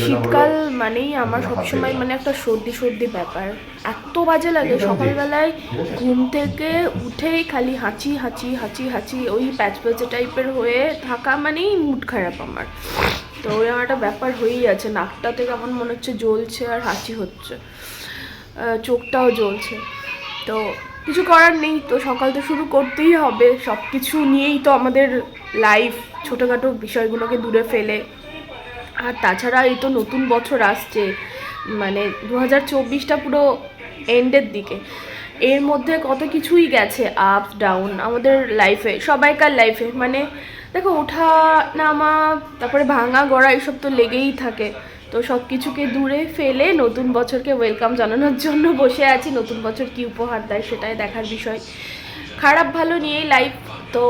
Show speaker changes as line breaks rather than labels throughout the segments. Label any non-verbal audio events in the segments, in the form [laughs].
শীতকাল মানেই আমার সবসময় মানে একটা সর্দি সর্দি ব্যাপার। এত বাজে লাগে সকালবেলায় ঘুম থেকে উঠেই খালি হাঁচি হাঁচি হাঁচি হাঁচি ওই প্যাচ প্যাচে টাইপের হয়ে থাকা মানেই মুড খারাপ আমার। তো ওই আমার একটা ব্যাপার হয়েই আছে নাকটাতে কেমন মনে হচ্ছে জ্বলছে আর হাঁচি হচ্ছে। চোখটাও জ্বলছে। তো কিছু করার নেই তো সকাল তো শুরু করতেই হবে। সব কিছু নিয়েই তো আমাদের লাইফ ছোটোখাটো বিষয়গুলোকে দূরে ফেলে। আর তাছাড়া এই তো নতুন বছর আসছে মানে দু হাজার চব্বিশটা পুরো এন্ডের দিকে। এর মধ্যে কত কিছুই গেছে আপ ডাউন আমাদের লাইফে সবাইকার লাইফে মানে দেখো, ওঠা, নামা, তারপরে ভাঙা, গড়া, এসব তো লেগেই থাকে। তো সব কিছুকে দূরে ফেলে নতুন বছরকে ওয়েলকাম জানানোর জন্য বসে আছি। নতুন বছর কি উপহার দেয় সেটাই দেখার বিষয়। খারাপ, ভালো নিয়েই লাইফ তো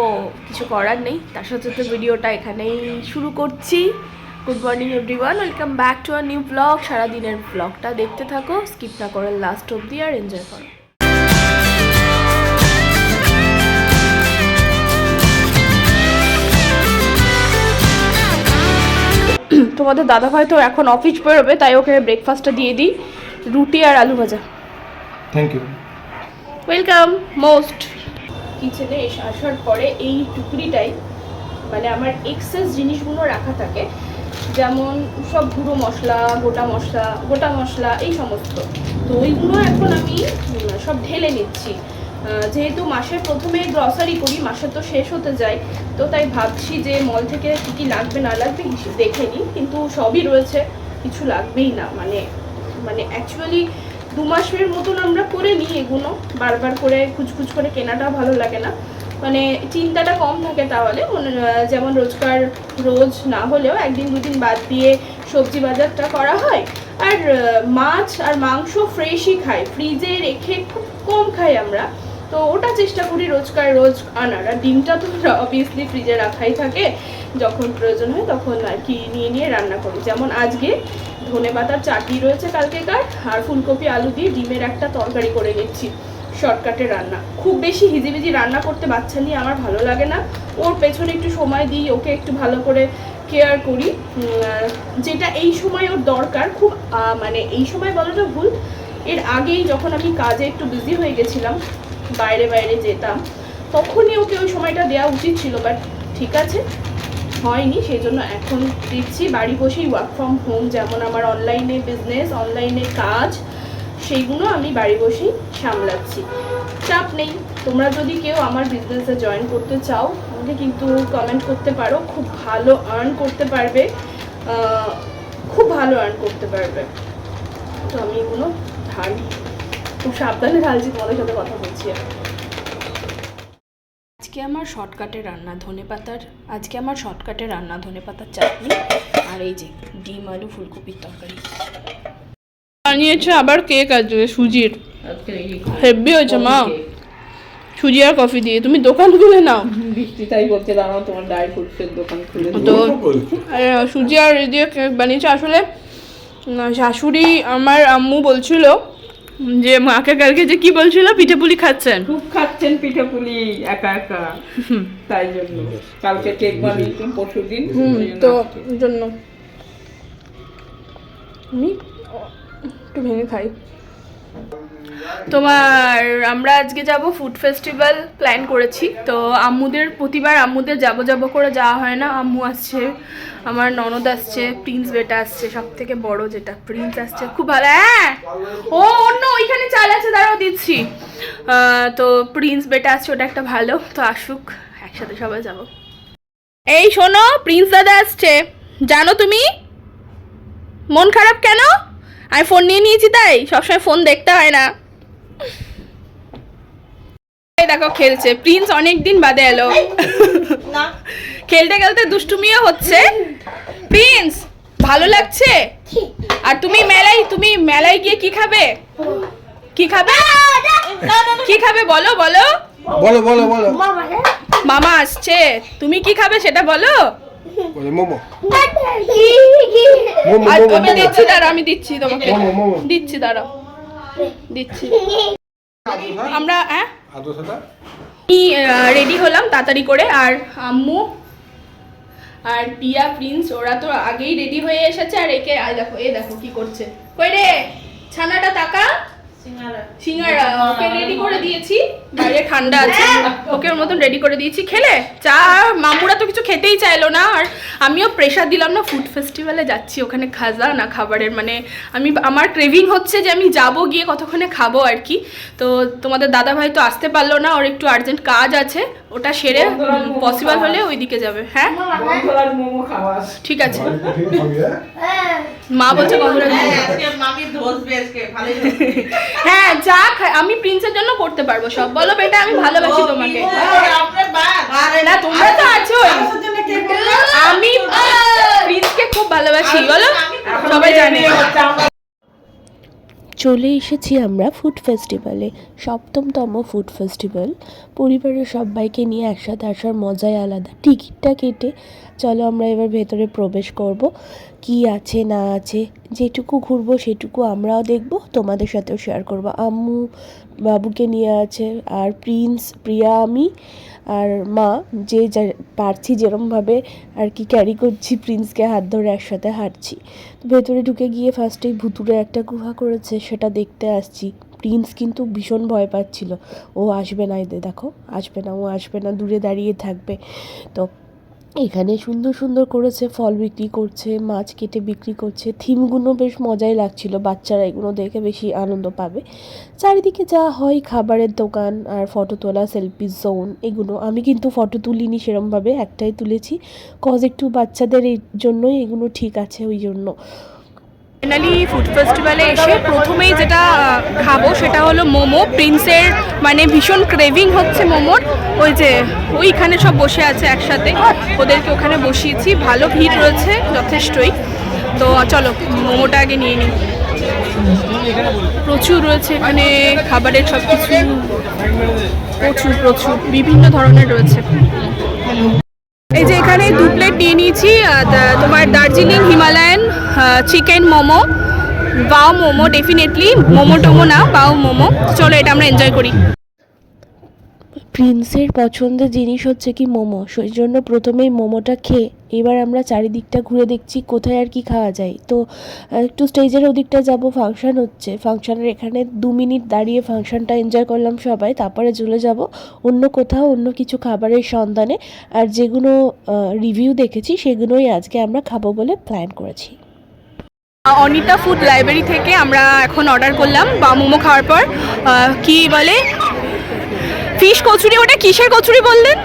কিছু করার নেই। তার সাথে তো ভিডিওটা এখানেই শুরু করছি। Good morning everyone. Welcome back to our new vlog. সারাদিনের ব্লগটা দেখতে থাকো স্কিপ না করে লাস্ট অবধি আর এনজয় করো। তোমাদের দাদা ভাই তো এখন অফিস বেরোবে তাই ওকে ব্রেকফাস্টটা দিয়ে দিই রুটি আর আলু ভাজা।
Thank you
welcome most. কিচেনে এসে আসার পরে এই টুকরিটাই মানে আমার এক্সেস জিনিসগুলো রাখা থাকে যেমন সব গুঁড়ো মশলা, গোটা মশলা গোটা মশলা, এই সমস্ত। তো ওইগুলো এখন আমি সব ঢেলে নিচ্ছি। যেহেতু মাসের প্রথমে গ্রসারি করি, মাসে তো শেষ হতে যায়, তো তাই ভাবছি যে মল থেকে কী কী লাগবে, না লাগবে দেখে নিই। কিন্তু সবই রয়েছে, কিছু লাগবেই না। মানে মানে অ্যাকচুয়ালি দু মাসের মতন আমরা করে নিই এগুলো। বারবার করে, খুচখুচ করে কেনাটা ভালো লাগে না। মানে চিন্তাটা কম থাকে তাহলে। যেমন রোজকার রোজ না হলেও একদিন দুদিন বাদ দিয়ে সবজি বাজারটা করা হয়। আর মাছ আর মাংস ফ্রেশই খাই। ফ্রিজে রেখে খুব কম খাই আমরা। তো ওটা চেষ্টা করি রোজকার রোজ আনার। আর ডিমটা তো [laughs] অবভিয়াসলি ফ্রিজে রাখাই থাকে। যখন প্রয়োজন হয় তখন আর কি নিয়ে নিয়ে রান্না করি। যেমন আজকে ধনে পাতার চাটনি রয়েছে কালকেকার। আর ফুলকপি, আলু দিয়ে ডিমের একটা তরকারি করে নিচ্ছি। শর্টকাটে রান্না। খুব বেশি হিজিবিজি রান্না করতে বাচ্চা নিয়ে আমার ভালো লাগে না। ওর পেছনে একটু সময় দিই, ওকে একটু ভালো করে কেয়ার করি। যেটা এই সময় ওর দরকার, খুব মানে এই সময় বলাটা ভুল। এর আগেই যখন আমি কাজে একটু বিজি হয়ে গেছিলাম, বাইরে বাইরে যেতাম, তখনই ওকে ওই সময়টা দেওয়া উচিত ছিল বাট ঠিক আছে, হয়নি। সেই জন্য এখন দিচ্ছি, বাড়ি বসেই ওয়ার্ক ফ্রম হোম যেমন আমার অনলাইনে বিজনেস অনলাইনে কাজ। সেইগুলো আমি বাড়ি বসেই সামলাচ্ছি। চাপ নেই। তোমরা যদি কেউ আমার বিজনেসে জয়েন করতে চাও আমাকে কিন্তু কমেন্ট করতে পারো। খুব ভালো আর্ন করতে পারবে। খুব ভালো আর্ন করতে পারবে। তো আমি এগুলো ঢালি খুব সাবধানে ঢালছি তোমাদের সাথে কথা বলছি আজকে আমার শর্টকাটে রান্না ধনে পাতার, আজকে আমার শর্টকাটে রান্না ধনে পাতার চাটনি। আর এই যে ডিম, আলু, ফুলকপির তরকারি। বানিয়েছে আবার কেক আছে সুজির। হেভি হয়েছে মা। সুজি আর কফি দিয়ে। তুমি দোকান খুলে নাও।
বৃষ্টি তাই বলছে দাঁড়াও তোমার ড্রাই ফ্রুটসের দোকান খুলে।
তো আর সুজি আর দিয়ে কেক বানিয়েছে আসলে শাশুড়ি আমার আম্মু বলছিল যে মাকে কালকে যে কি বলছিল? পিঠে পুলি খাচ্ছেন।
খুব খাচ্ছেন পিঠে পুলি একা একা। তাই জন্য। কালকে কেক বানিয়েছি পরশু দিন
হুম তো জন্য। আমি একটু ভেঙে খাই। তোমার আমরা আজকে যাব ফুড ফেস্টিভ্যাল প্ল্যান করেছি। তো আম্মুদের, প্রতিবার আম্মুদের যাব যাব করে যাওয়া হয় না। আম্মু আসছে, আমার ননদ আসছে প্রিন্স বেটা আসছে সব থেকে বড় যেটা প্রিন্স আসছে। খুব ভালো হ্যাঁ! ও, অন্য, ওইখানে চাল আছে, দাঁড়াও দিচ্ছি। তো প্রিন্স বেটা আসছে, ওটা একটা ভালো। তো আসুক, একসাথে সবাই যাব। এই শোনো প্রিন্স দাদা আসছে। জানো তুমি? মন খারাপ কেন? আমি ফোন নিয়ে নিয়েছি তাই সবসময় ফোন দেখতে হয় না। দেখো খেলছে। প্রিন্স অনেক দিন বাদে এলো। খেলতে খেলতে দুষ্টুমিও হচ্ছে। প্রিন্স ভালো লাগছে? আর তুমি মেলায় তুমি মেলায় গিয়ে কি খাবে? কি খাবে? কি খাবে বলো বলো।
বলো বলো বলো।
মামা আসছে। তুমি কি খাবে সেটা বলো?
বলো মোমো মোমো
আজ
মোমো
আমি দিচ্ছি দাঁড়া আমি দিচ্ছি তোমাকে। দিচ্ছি দাঁড়াও। দিচ্ছি। আমরা হ্যাঁ? আমি রেডি হলাম তাড়াতাড়ি করে। আর আম্মু আর পিয়া প্রিন্স ওরা তো আগেই রেডি হয়ে এসেছে। আর একে আয় দেখো এ দেখো কি করছে। কই রে? ছানাটা টাকা সিঙ্গারা। ওকে রেডি করে দিয়েছি। বাইরে ঠান্ডা আছে। ওকে ওর মতন রেডি করে দিয়েছি। খেলে? চা মামুরা তো কিছু খেতেই চাইলো না। আর আমিও প্রেশার দিলাম না ফুড ফেস্টিভ্যালে যাচ্ছি ওখানে খাজা না খাবারের। মানে আমি আমার ক্রেভিং হচ্ছে যে আমি যাব গিয়ে কতক্ষণে খাব আর কি। তো তোমাদের দাদা ভাই তো আসতে পারল না ওর একটু আর্জেন্ট কাজ আছে। ওটা সেরে পসিবল হলে ওই দিকে যাবে। হ্যাঁ?
খাওয়া
ঠিক আছে। মা বলছে [laughs] হ্যাঁ যা খাই আমি প্রিন্সের জন্য করতে পারব সব। বলো বেটা, আমি ভালোবাসি তোমাকে। না, তোমরা তো
করবে?
আমি প্রিন্সকে খুব ভালোবাসি, বলো। সবাই জানে।
চলে এসেছি আমরা ফুড ফেস্টিভ্যালে সপ্তমতম ফুড ফেস্টিভ্যাল পরিবারের সবাইকে নিয়ে একসাথে আসার মজাই আলাদা। টিকিটটা কেটে, চলো আমরা এবার ভেতরে প্রবেশ করব। কি আছে, না আছে, যেটুকু ঘুরবো সেটুকু আমরাও দেখব, তোমাদের সাথেও শেয়ার করব। আম্মু বাবুকে নিয়ে আছে, আর প্রিন্স প্রিয়া, আমি, আর মা, যে পারছি যেরমভাবে আর কি ক্যারি করছি প্রিন্সকে হাত ধরে একসাথে হাঁটছি। তো ভেতরে ঢুকে গিয়ে ফার্স্টেই ভুতুরে একটা গুহা করেছে, সেটা দেখতে আসছি। প্রিন্স কিন্তু ভীষণ ভয় পাচ্ছিল। ও আসবে না এদের, দেখো, আসবে না, ও আসবে না, দূরে দাঁড়িয়ে থাকবে। তো এখানে সুন্দর সুন্দর করেছে, ফল বিক্রি করছে, মাছ কেটে বিক্রি করছে। থিমগুলো বেশ মজাই লাগছিল, বাচ্চারা এগুলো দেখে বেশি আনন্দ পাবে। চারিদিকে যা হয়, খাবারের দোকান আর ফটো তোলা সেলফি জোন এগুলো। আমি কিন্তু ফটো তুলিনি সেরমভাবে, একটাই তুলেছি। কজ একটু বাচ্চাদের জন্যই এগুলো ঠিক আছে ওই জন্য।
ফাইনালি ফুড ফেস্টিভ্যালে এসে প্রথমেই যেটা খাব সেটা হলো মোমো। প্রিন্সের মানে ভীষণ ক্রেভিং হচ্ছে মোমোর। ওই যে, ওইখানে সব বসে আছে একসাথে। ওদেরকে ওখানে বসিয়েছি। ভালো ভিড় রয়েছে, যথেষ্টই। তো চলো, মোমোটা আগে নিয়ে নিই। প্রচুর রয়েছে এখানে, খাবারের সব কিছু প্রচুর প্রচুর। বিভিন্ন ধরনের রয়েছে। এই যে এখানে দু প্লেট নিয়ে নিয়েছি তোমার Darjeeling, Himalayan chicken momo, bao momo definitely momo টোমো না, বাও মোমো। চলো এটা আমরা এনজয় করি।
প্রিন্সের পছন্দের জিনিস হচ্ছে কি মোমো, সেই জন্য প্রথমেই মোমোটা খেয়ে এবার আমরা চারিদিকটা ঘুরে দেখছি কোথায় আর কি খাওয়া যায়। তো, একটু স্টেজের ওদিকটা যাব ফাংশান হচ্ছে। ফাংশানের এখানে দু মিনিট দাঁড়িয়ে ফাংশানটা এনজয় করলাম সবাই। তারপরে চলে যাব অন্য কোথাও, অন্য কিছু খাবারের সন্ধানে। আর যেগুলো রিভিউ দেখেছি সেগুলোই আজকে আমরা খাব বলে প্ল্যান করেছি।
অনিতা ফুড লাইব্রেরি থেকে আমরা এখন অর্ডার করলাম বা মোমো খাওয়ার পর। কি বলে? ফিশ কচুরি, ওটা কিসের কচুরি বললেন?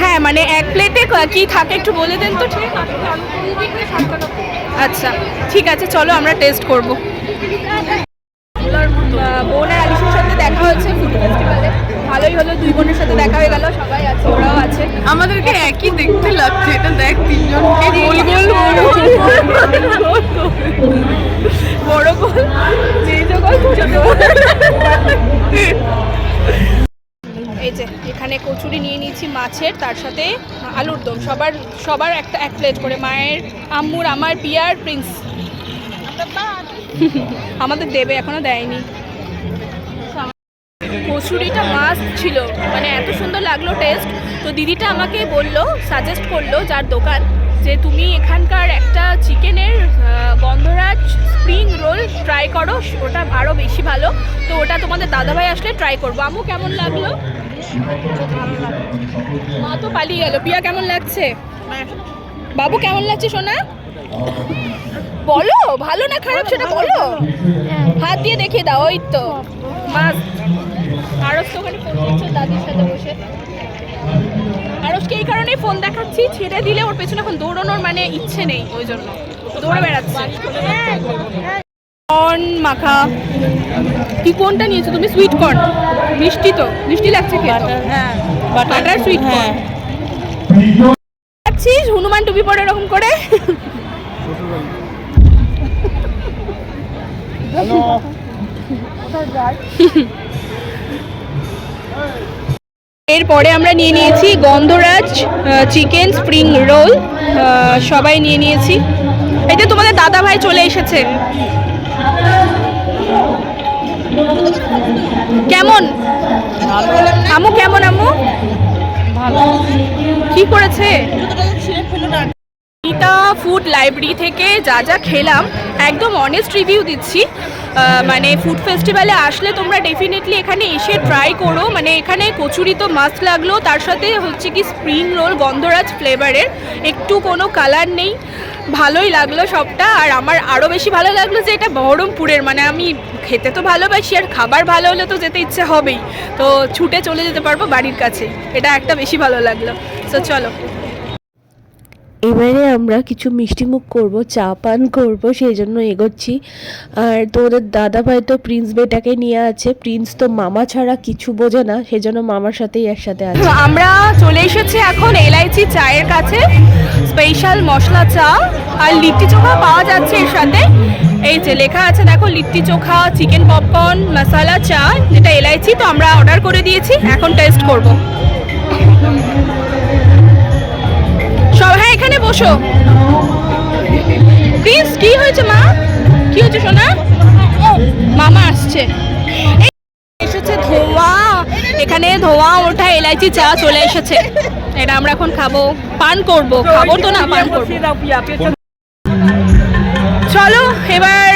হ্যাঁ মানে এক প্লেটে কি থাকে একটু বলে দেন তো? ঠিক আচ্ছা ঠিক আছে চলো আমরা টেস্ট করব। বোন আর আলিশের সাথে দেখা হচ্ছে ফুড ফেস্টিভ্যালে ভালোই হলো দুই বোনের সাথে দেখা হয়ে গেল সবাই আছে ওরাও আছে। আমাদেরকে একই দেখতে লাগছে এটা দেখ তিনজনকে। গোল গোল বড় গোল মেজ গোল ছোট এই যে, এখানে কচুরি নিয়ে নিয়েছি মাছের, তার সাথে আলুর দম। সবার সবার একটা, এক প্লেট করে, মায়ের, আম্মুর, আমার পিয়ার প্রিন্স। [laughs] আমাদের দেবে, এখনও দেয়নি। কচুরিটা মাস্ট ছিল। মানে এত সুন্দর লাগল টেস্ট তো দিদিটা আমাকে বলল সাজেস্ট করল যার দোকান, যে তুমি এখানকার একটা চিকেনের গন্ধরাজ স্প্রিং রোল ট্রাই করো, ওটা আরও বেশি ভালো। তো ওটা তোমাদের দাদাভাই আসলে ট্রাই করব। আমু কেমন লাগল? মা তো পালিয়ে গেল। পিয়া কেমন লাগছে? বাবু কেমন লাগছে সোনা? বলো, ভালো না খারাপ সেটা বলো। হাত দিয়ে দেখিয়ে দাও, ওই তো। মাছ আরস তো ওখানে ফোন করছে, দাদির সাথে বসে। আরসকে এই কারণেই ফোন দেখাচ্ছি, ছেড়ে দিলে ওর পেছনে এখন দৌড়ানোর মানে ইচ্ছে নেই, ওই জন্য। দৌড়ে বেড়াচ্ছে। কর্ন মাখা। কি কোনটা নিয়েছো? তুমি সুইট কর্ন মিষ্টি তো। মিষ্টি লাগছে খেতে হ্যাঁ। বাটার সুইট কর্ন হনুমান টুপি পরে এরকম করে? এরপরে আমরা নিয়ে নিয়েছি গন্ধরাজ চিকেন স্প্রিং রোল সবাই নিয়ে নিয়েছি। এটা তোমাদের দাদা ভাই চলে এসেছে। কেমন? আমু কেমন আমু ভালো কি করেছে? গীতা ফুড লাইব্রেরি থেকে যা যা খেলাম, একদম অনেস্ট রিভিউ দিচ্ছি। মানে ফুড ফেস্টিভ্যালে আসলে তোমরা ডেফিনেটলি এখানে এসে ট্রাই করো। মানে এখানে কচুরি তো মাস্ট লাগল। তার সাথে হচ্ছে কি স্প্রিং রোল গন্ধরাজ ফ্লেভারের একটু কোনো কালার নেই। ভালোই লাগল সবটা। আর আমার আরও বেশি ভালো লাগল যে এটা বহরমপুরের। মানে আমি খেতে তো ভালোবাসি, আর খাবার ভালো হলে তো যেতে ইচ্ছে হবেই। তো ছুটে চলে যেতে পারব বাড়ির কাছেই। এটা একটা বেশি ভালো লাগল। তো চলো।
এবারে আমরা কিছু মিষ্টিমুখ করব, চা পান করব, সেই জন্য এগোচ্ছি। আর তোদের দাদা ভাই তো প্রিন্স বেটাকে নিয়ে আছে। প্রিন্স তো মামা ছাড়া কিছু বোঝে না, সেজন্য মামার সাথেই একসাথে আছে।
আমরা চলে এসেছি এখন এলআইচি চায়ের কাছে। স্পেশাল মশলা চা আর লিট্টি চোখা পাওয়া যাচ্ছে এর সাথে। এই যে লেখা আছে, দেখো, লিট্টি চোখা, চিকেন পপকর্ন, মশালা চা, যেটা এলআইচি, তো আমরা অর্ডার করে দিয়েছি। এখন টেস্ট করব। এখানে বসো। প্লিজ কি হয়েছে মা? কি হয়েছে সোনা? ও, মামা আসছে। এসেছে ধোঁয়া। এখানে ধোঁয়া ওঠা এলাইচি, চা চলে এসেছে। এটা আমরা এখন খাব। পান করব। খাব তো না, পান করব। চলো, এবার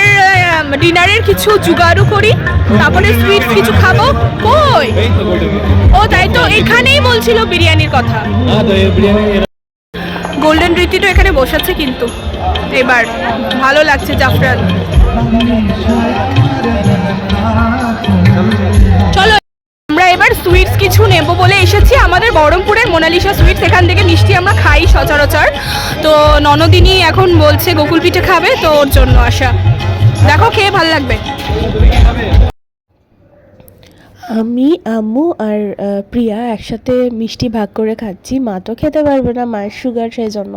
ডিনারের কিছু জুগাড়ু করি। তারপরে সুইট কিছু খাব। কই? ও, তাই তো, এখানেই বলছিল বিরিয়ানির কথা। গোল্ডেন রিটিটো এখানে বসাচ্ছে কিন্তু। এবার, ভালো লাগছে জাফরান। চলো, আমরা এবার সুইটস কিছু নেব বলে এসেছি। আমাদের বহরমপুরের মোনালিসা সুইটস এখান থেকে মিষ্টি আমরা খাই সচরাচর। তো ননদিনী এখন বলছে, গোকুল পিঠে খাবে? তো ওর জন্য আসা দেখো, খেয়ে ভালো লাগবে।
আমি আম্মু আর প্রিয়া একসাথে মিষ্টি ভাগ করে খাচ্ছি। মা তো খেতে পারবে না মায়ের সুগার সেই জন্য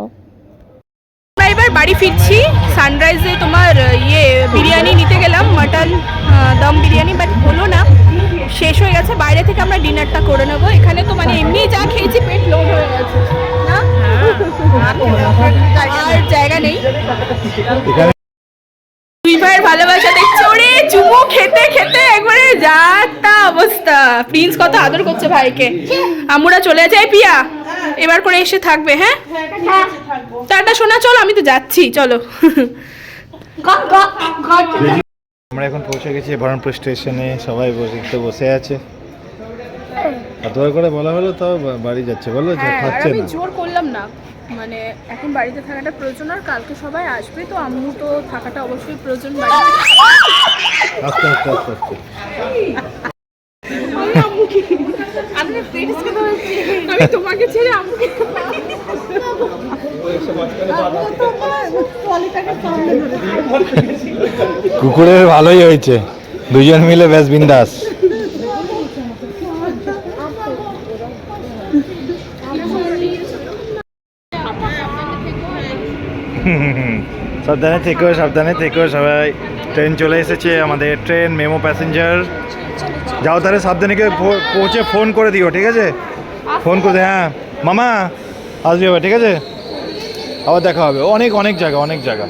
এবার বাড়ি ফিরছি। সানরাইজে তোমার ইয়ে বিরিয়ানি নিতে গেলাম। মাটন দম বিরিয়ানি বাট হলো না। শেষ হয়ে গেছে। বাইরে থেকে আমরা ডিনারটা করে নেব। এখানে তো মানে এমনি যা খেয়েছি পেট লোড হয়ে গেছে। না? আর জায়গা নেই। দুই ভাইয়ের ভালোবাসা দেখছ রে চুমু খেতে খেতে একবারে যা তা অবস্থা। প্রিন্স কত আদর করছে ভাইকে। আমরা চলে যাই পিয়া। এবার করে এসে থাকবে হ্যাঁ? টাটা শোনা চলো আমি তো যাচ্ছি চলো।
আমরা এখন পৌঁছে গেছি বহরমপুর স্টেশনে। সবাই বসে তো বসে আছে। এতবার করে বলা হলো তাও বাড়ি যাচ্ছে। বলো যে
হ্যাঁ,
খাচ্ছে না।
জোর করলাম না। মানে এখন বাড়িতে থাকাটা প্রয়োজন আর কালকে সবাই আসবে তো আম্মু তো থাকাটা অবশ্যই প্রয়োজন বাড়িতে। আমি তোমাকে ছেড়ে আম্মুকে
কুকুরের ভালোই হয়েছে। দুজন মিলে বেশ বিন্দাস। সাবধানে থেকো সাবধানে থেকো, সবাই। ট্রেন চলে এসেছে, আমাদের ট্রেন, মেমো প্যাসেঞ্জার। যাও তাহলে সাবধানে পৌঁছে ফোন করে দিও, ঠিক আছে? ফোন করে হ্যাঁ। মামা, আসবে এবার ঠিক আছে? আবার দেখা হবে। অনেক অনেক জায়গা অনেক জায়গা।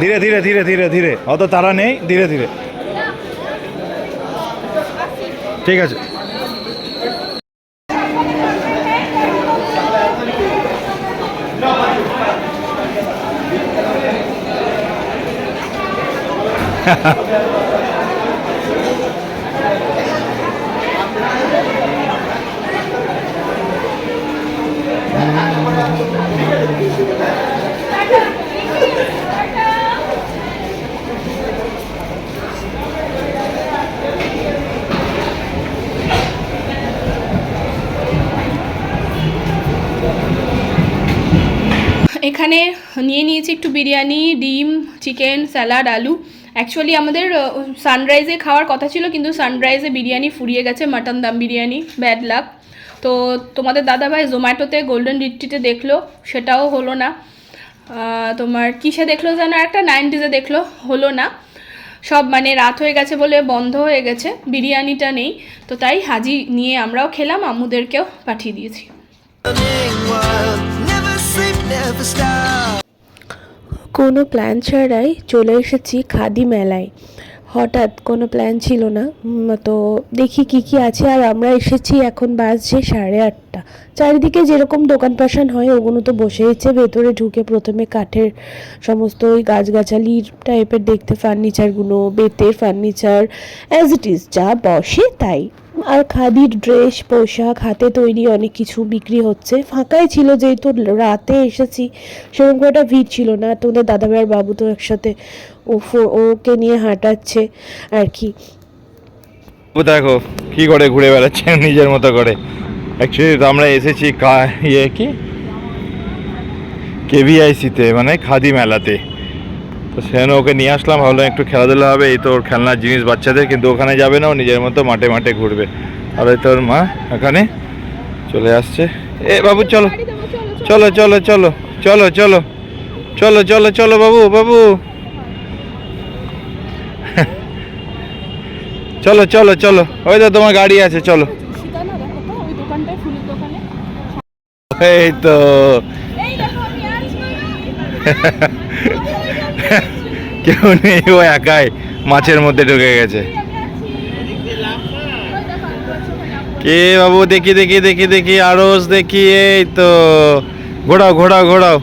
ধীরে ধীরে ধীরে ধীরে ধীরে। অত তারা নেই, ধীরে ধীরে। ঠিক আছে।
এখানে নিয়ে নিয়েছি একটু বিরিয়ানি ডিম চিকেন স্যালাড আলু। অ্যাকচুয়ালি আমাদের সানরাইজে খাওয়ার কথা ছিল, কিন্তু সানরাইজে বিরিয়ানি ফুরিয়ে গেছে মাটন দাম বিরিয়ানি ব্যাড লাক তো তোমাদের দাদাভাই জোম্যাটোতে গোল্ডেন রিট্রিটে দেখল, সেটাও হলো না। তোমার কিসে দেখল যেন একটা নাইনটিজে দেখল, হলো না। সব মানে রাত হয়ে গেছে বলে বন্ধ হয়ে গেছে, বিরিয়ানিটা নেই। তো তাই হাজি নিয়ে আমরাও খেলাম আম্মুদেরকেও পাঠিয়ে দিয়েছি।
কোনো প্ল্যান ছাড়াই চলে এসেছি খাদি মেলায়। হঠাৎ কোনো প্ল্যান ছিল না। তো দেখি কি কি আছে। আর আমরা এসেছি এখন বাজছে সাড়ে আটটা। চারিদিকে যেরকম দোকান পাশান হয়, ওগুলো তো বসেইছে ভেতরে ঢুকে প্রথমে কাঠের সমস্ত ওই গাছগাছালির টাইপের দেখতে ফার্নিচারগুলো বেতের ফার্নিচার অ্যাজ ইট ইজ যা বসে তাই। আর খাদির ড্রেস, পোশাক, হাতে তৈরি অনেক কিছু বিক্রি হচ্ছে। ফাঁকাই ছিল যেহেতু রাতে এসেছি, সেরকম একটা ভিড় ছিল না। তোমাদের দাদা ভাইয়ের বাবু তো একসাথে ও ওকে নিয়ে হাঁটাচ্ছে আর কি।
দেখো, কি করে ঘুরে বেড়াচ্ছে [laughs] নিজের মতো করে। অ্যাকচুয়ালি তো আমরা এসেছি কা ইয়ে কি? কেভিআইসিতে মানে খাদি মেলাতে। তো সেখানে ওকে নিয়ে আসলাম, ভাবলাম একটু খেলাধুলা হবে, এই তো ওর খেলনার জিনিস বাচ্চাদের, কিন্তু ওখানে যাবে না, ও নিজের মতো মাঠে মাঠে ঘুরবে। আর ওই তোর মা এখানে চলে আসছে। এ বাবু, চলো। চলো চলো চলো চলো চলো চলো চলো চলো বাবু বাবু। চলো চলো চলো। ওই তো তোমার গাড়ি আছে, চলো। এই তো।
এই
কেউ নেই, ও একাই মাছের মধ্যে ঢুকে গেছে। কে বাবু, দেখি দেখি দেখি দেখি আড়স দেখি, এই তো। ঘোড়াও ঘোড়াও ঘোড়াও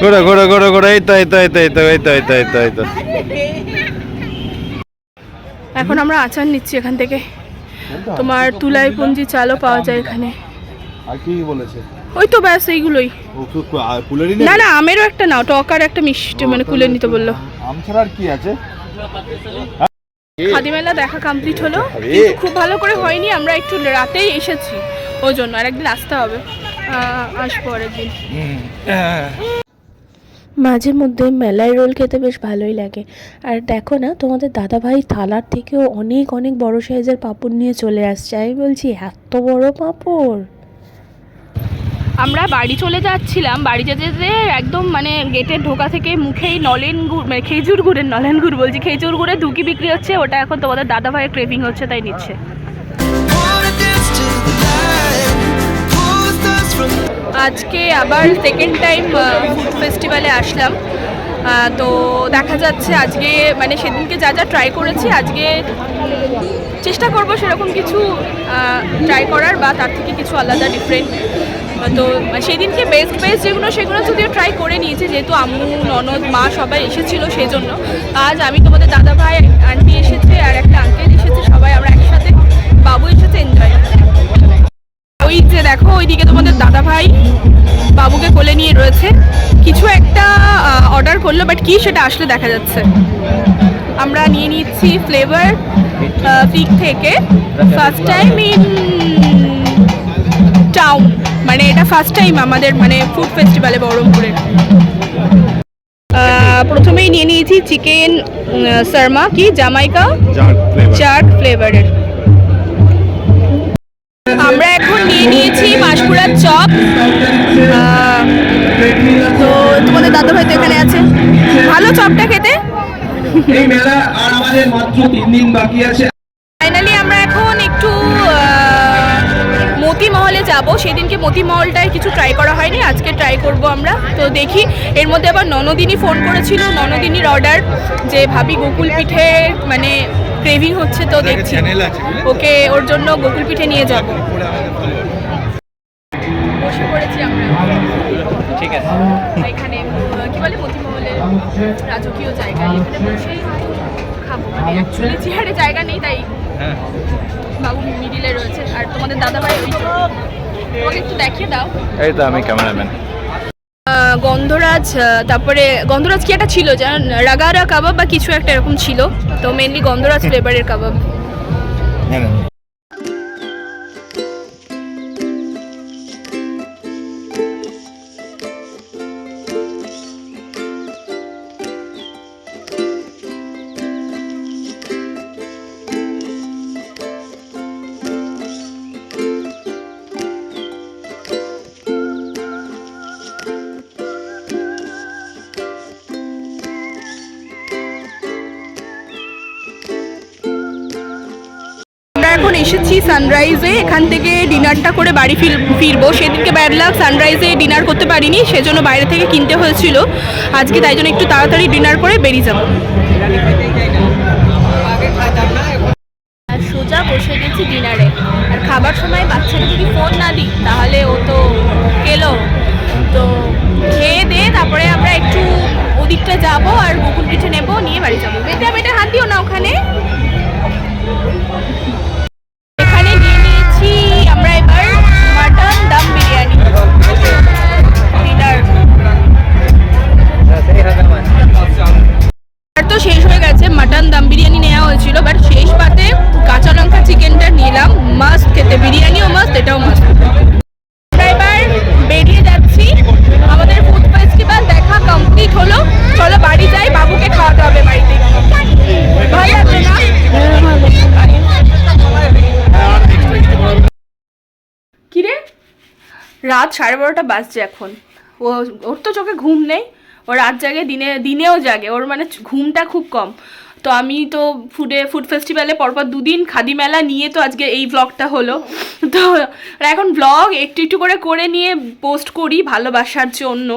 ঘোড়া ঘোড়া ঘোড়া ঘোড়া এই তো এই তো এই তো এই তো এই তো এই তো এই তো।
এখন আমরা আচার নিচ্ছি এখান থেকে। তোমার তুলাই পুঞ্জি চালও পাওয়া যায় এখানে।
আর কি বলেছে?
ওই তো ব্যাস এইগুলোই। না না আমেরও একটা নাও টক আর একটা মিষ্টি মানে কুলে নিতে বলল।
আম ছাড়া আর কি আছে?
খাদি মেলা দেখা কমপ্লিট হলো। খুব ভালো করে হয়নি আমরা একটু রাতেই এসেছি। ওই জন্য আর একদিন আসতে হবে। আসব আরেকদিন।
মাঝে মধ্যে মেলায় রোল খেতে বেশ ভালোই লাগে। আর দেখো না, তোমাদের দাদাভাই থালার থেকেও অনেক অনেক বড় সাইজের পাঁপড় নিয়ে চলে আসছে। আমি বলছি, এত বড় পাঁপড়?
আমরা বাড়ি চলে যাচ্ছিলাম। বাড়ি যেতে যেতে একদম মানে গেটের ঢোকা থেকে মুখেই নলেন গুড় মানে খেজুর গুড়ের নলেন গুড় বলছি, খেজুর গুড়ের দুকি বিক্রি হচ্ছে। ওটা এখন তোমাদের দাদা ভাইয়ের ক্রেভিং হচ্ছে, তাই নিচ্ছে। আজকে আবার সেকেন্ড টাইম ফুড ফেস্টিভ্যালে আসলাম। তো দেখা যাচ্ছে আজকে মানে সেদিনকে যা যা ট্রাই করেছি, আজকে চেষ্টা করব সেরকম কিছু ট্রাই করার বা তার থেকে কিছু আলাদা ডিফারেন্ট তো সেদিনকে বেস্ট বেস্ট যেগুলো, সেগুলো যদিও ট্রাই করে নিয়েছি, যেহেতু আম্মু, ননদ, মা সবাই এসেছিল সেই জন্য আজ আমি তোমাদের দাদা ভাই আন্টি এসেছে আর একটা আঙ্কেল এসেছে, সবাই আমরা একসাথে, বাবু এসেছে এনজয় যে দেখো ওইদিকে তোমাদের দাদা ভাই বাবুকে কোলে নিয়ে রয়েছে। কিছু একটা অর্ডার করল বাট কি সেটা আসলে দেখা যাচ্ছে। আমরা নিয়ে নিচ্ছি ফ্লেভার পিক থেকে ফার্স্ট টাইম ইন টাউন মানে এটা ফার্স্ট টাইম আমাদের মানে ফুড ফেস্টিভ্যালে বহরমপুরের প্রথমেই নিয়ে নিয়েছি চিকেন শর্মা কি? জামাইকা? চাট ফ্লেভারের মাসপুরার তো তোমাদের দাদা ভাই তো এখানে আছে। ভালো চপটা খেতে।
এই মেলা আর আমাদের মাত্র তিন দিন বাকি আছে।
ফাইনালি আমরা এখন একটু মতি মহলে যাব। সেদিনকে মতি মহলটায় কিছু ট্রাই করা হয়নি। আজকে ট্রাই করব আমরা। তো দেখি এর মধ্যে আবার ননদিনী ফোন করেছিল। ননদিনীর অর্ডার যে ভাবি গোকুল পিঠে মানে ক্রেভিং হচ্ছে তো দেখছি। ওকে ওর জন্য গোকুল পিঠে নিয়ে যাব। আছে এখানে কি বলে মতিমহলের রাজকীয় জায়গা। এখানে বসেই খাব। মানে অ্যাকচুয়ালি চেয়ারে জায়গা নেই তাই বাবু মিডিলে রয়েছে। আর তোমাদের দাদা ভাই ওই তোমাকে একটু দেখিয়ে দাও।
এই তো আমি ক্যামেরাম্যান
গন্ধরাজ তারপরে গন্ধরাজ কি একটা ছিল জান রাগারা কাবাব বা কিছু একটা এরকম ছিল। তো মেনলি গন্ধরাজ ফ্লেভারের কাবাব। আমরা সানরাইজে এখান থেকে ডিনারটা করে বাড়ি ফির, ফিরবো। সেদিনকে ব্যাড লাক সানরাইজে ডিনার করতে পারিনি, সেজন্য বাইরে থেকে কিনতে হয়েছিল। আজকে তাই জন্য একটু তাড়াতাড়ি ডিনার করে বেরিয়ে যাব। সোজা বসে গেছি ডিনারে আর খাবার সময় বাচ্চাকে যদি ফোন না দিই, তাহলে ও তো এলো তো খেয়ে দিয়ে তারপরে আমরা একটু ওদিকটা যাব আর বকুল পিঠে নেব, নিয়ে বাড়ি যাব। বেটা বেটা, হাত দিও না ওখানে। চিকেনটা নিলাম মাস্ট খেতে। বিরিয়ানিও মাস্ট এটাও মাস্ট বেরিয়ে যাচ্ছি। আমাদের ফুড দেখা কমপ্লিট হলো। চলো বাড়ি যাই, বাবুকে খাওয়াতে হবে বাড়িতে। রাত সাড়ে বারোটা বাজছে এখন। ও, ওর তো চোখে ঘুম নেই। ও রাত জাগে, দিনে, দিনেও জাগে। ওর মানে ঘুমটা খুব কম। তো আমি তো ফুডে ফুড ফেস্টিভ্যালে পরপর দুদিন খাদি মেলা নিয়ে তো আজকে এই ব্লগটা হলো। তো এখন ব্লগ একটু একটু করে করে নিয়ে পোস্ট করি ভালোবাসার জন্য।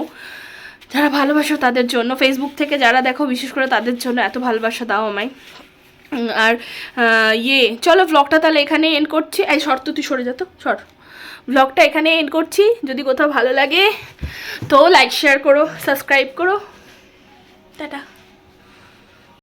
যারা ভালোবাসো তাদের জন্য। ফেসবুক থেকে যারা দেখো, বিশেষ করে তাদের জন্য এত ভালোবাসা দাও আমায়। আর ইয়ে চলো ব্লগটা তাহলে এখানে এন্ড করছি। এই শর্ত তুই সরে যেত সর। ব্লগটা এখানে এন্ড করছি। যদি কোথাও ভালো লাগে তো লাইক শেয়ার করো সাবস্ক্রাইব করো। টাটা।